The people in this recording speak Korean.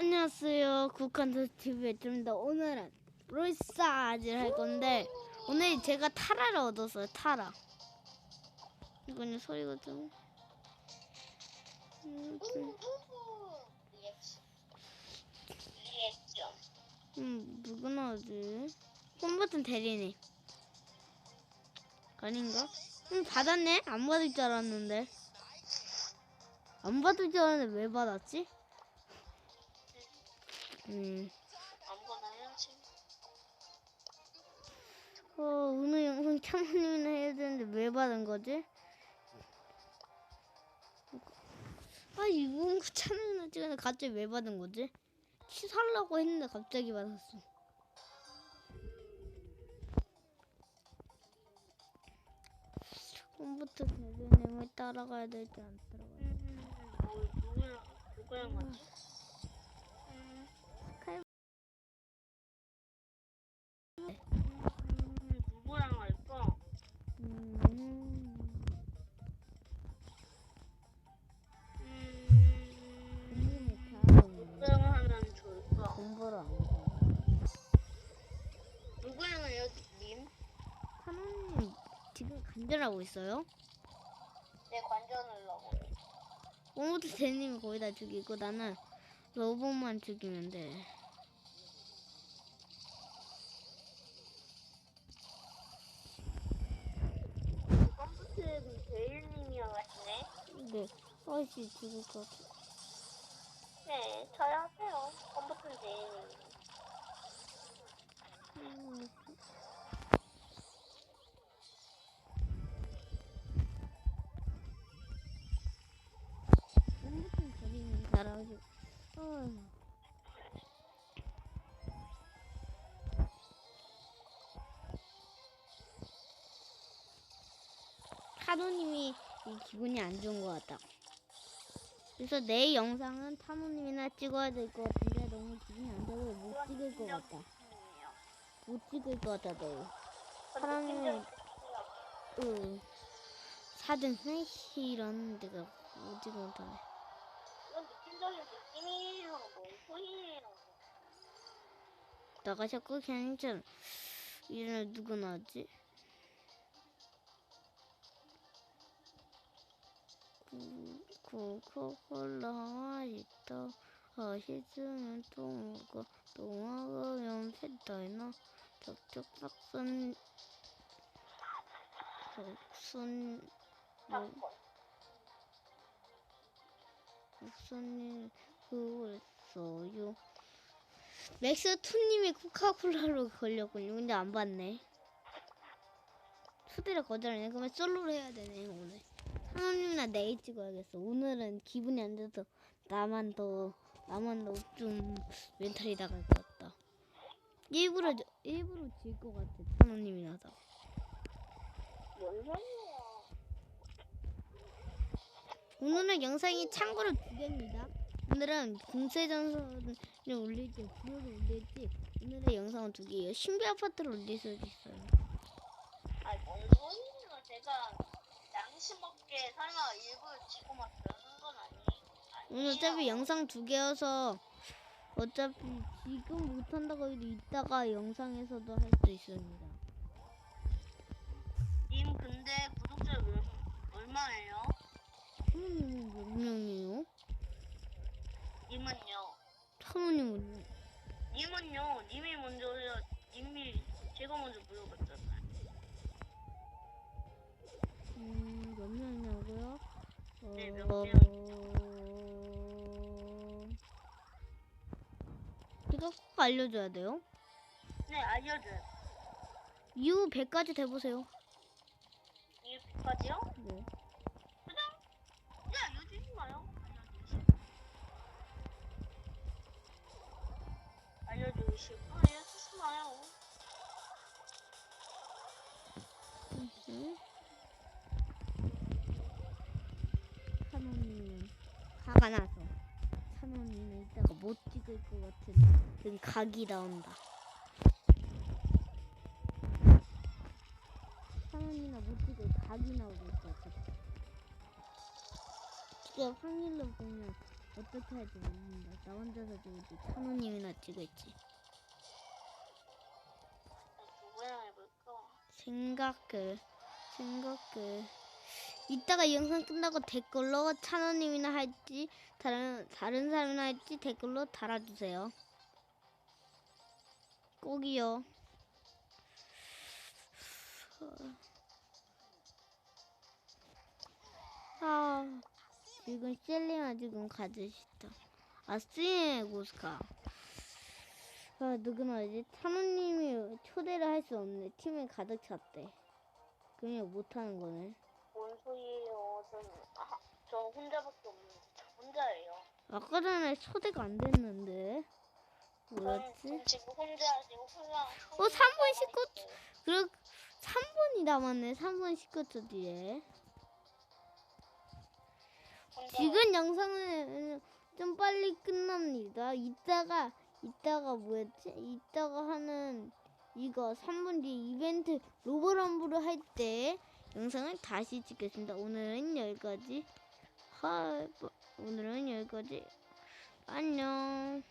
안녕하세요. 국한도 TV의 좀더 오늘은 롤사즈를 할 건데 오늘 제가 타라를 얻었어요. 타라. 이거는 소리가 좀. 음. 음 누구 나오지? 홈버튼 대리님. 아닌가? 응 받았네. 안 받을 줄 알았는데. 안 받을 줄 알았는데 왜 받았지? 음. 아무거나 해야지. 어, 오늘 영상 차모님이나 해야 되는데 왜 받은 거지? 아, 이거 차모님이나 찍었는데 갑자기 왜 받은 거지? 취소하려고 했는데 갑자기 받았어. 컴퓨터 대변님을 따라가야 될지 안 따라가야 될지. 지금 간절하고 있어요? 내 관전을 하고. 오모도 대님이 거의 다 죽이고 나는 로봇만 죽이면 돼. 컴퓨터는? 네. 아이씨 죽을 것 같아. 네, 저요 어휴. 타노님이 이 기분이 안 좋은 것 같다. 그래서 내 영상은 타노님이나 찍어야 될 것 같은데 너무 기분이 안 좋아서 못 찍을 것 같다. 못 찍을 것 같다 내일. 사람은 응. 사등 스이런 데가 못 찍을 것 같네. 소리예요. 나가셨고 괜찮. 이름을 누구 나왔지? 코카콜라 있다. 하시즈는 똥우가 똥하가 연패다이나 적적 박선 박선 뭐 사건. 박선님 그거였어요. 맥스 투님이 코카콜라로 걸렸군요. 근데 안 받네. 초대를 거절하네. 그러면 솔로로 해야 되네 오늘. 사모님이나 내일 찍어야겠어. 오늘은 기분이 안 좋아서 나만 더 나만 더 좀 멘탈이 나갈 것 같다. 일부러 일부러 질 것 같아. 사모님이 나서. 뭔 소리예요? 오늘은 영상이 참고로 두 개입니다. 오늘은 공세 전선을 올릴지 부여를 올릴지 오늘의 영상은 두 개예요. 신비 아파트를 올릴 수도 있어요. 아니 뭔 소리예요? 제가 양심 없게 설마 일부러 치고 막 그러는 건 아니. 오늘 어차피 영상 두 개여서 어차피 지금 못한다고 해도 이따가 영상에서도 할 수 있습니다. 님 근데 구독자 몇, 얼마예요? 명이에요? 님은요? 사모님은요? 님은요? 님이 먼저 해야 님이 제가 먼저 물어봤잖아요. 음, 몇 명이냐고요? 어... 네, 몇 명. 제가 꼭 알려줘야 돼요. 네 알려줘요. 이후 100까지 돼보세요. 이까지요? 네. 화가 나서 사모님은 이따가 못 찍을 것 같은 그 각이 나온다. 사모님이나 못 찍을 각이 나오고 있어. 지금 확률로 보면 어떻게 할지 모른다. 나 혼자서 찍을지. 누구랑 해볼까? 생각을 생각을 이따가 이 영상 끝나고 댓글로 찬호님이나 할지 다른 다른 사람이나 할지 댓글로 달아주세요. 꼭이요. 아 지금 셀리나 지금 가지 싶다. 아스의 고스카. 아 누구나 이제 찬호님이 초대를 할 수 없네. 팀에 가득 찼대. 그냥 못하는 거네. 아, 저 혼자밖에 없는데 저 혼자예요. 아까 전에 초대가 안 됐는데. 뭐였지? 지금 혼자 지금 혼자. 어, 3분 19초. 그럼 3분이 남았네. 3분 19초 뒤에. 지금 영상은 좀 빨리 끝납니다. 이따가 이따가 뭐였지? 이따가 하는 이거 3분 뒤 이벤트 로보럼블을 할때 영상을 다시 찍겠습니다. 오늘은 여기까지. 하, 오늘은 여기까지. 안녕.